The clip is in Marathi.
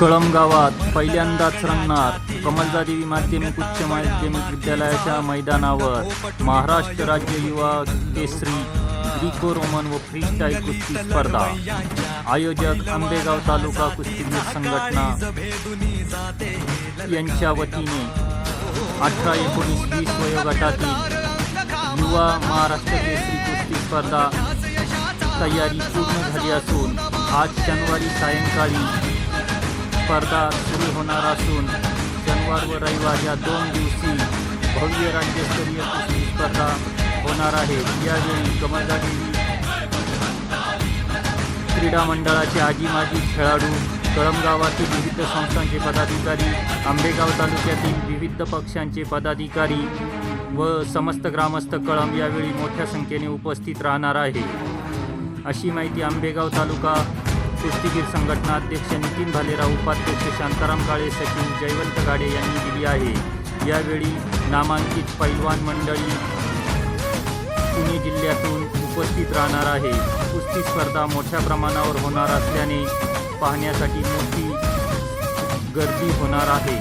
कळम गावात पहिल्यांदाच रंगणार. कमलजादेवी माध्यमिक उच्च माध्यमिक विद्यालयाच्या मैदानावर महाराष्ट्र राज्य युवा केसरी ग्रीको रोमन व फ्रीस्टाईल कुस्ती स्पर्धा. आयोजक आंबेगाव तालुका कुस्तीगीर संघटना यांच्या वतीने अठरा एकोणीस वीस वयोगटातील युवा महाराष्ट्र केसरी कुस्ती स्पर्धा तयारी पूर्ण झाली असून आज शनिवारी सायंकाळी स्पर्धा सुरू होणार असून शनिवार व रविवार या दोन दिवशी भव्य राज्यस्तरीय कुस्ती स्पर्धा होणार आहे. यावेळी कमलदारी क्रीडा मंडळाचे आजी माजी खेळाडू कळमगावातील विविध संस्थांचे पदाधिकारी आंबेगाव तालुक्यातील विविध पक्षांचे पदाधिकारी व समस्त ग्रामस्थ कळम यावेळी मोठ्या संख्येने उपस्थित राहणार आहे. अशी माहिती आंबेगाव तालुका शिस्तीगीर संघटना अध्यक्ष नितीन भालेराव उपाध्यक्ष शांताराम काळे सचिव जयवंत गाडे यांनी दिली आहे. यावेळी नामांकित पैलवान मंडळी पुणे जिल्ह्यातून उपस्थित राहणार आहे. कुस्ती स्पर्धा मोठ्या प्रमाणावर होणार असल्याने पाहण्यासाठी मोठी गर्दी होणार आहे.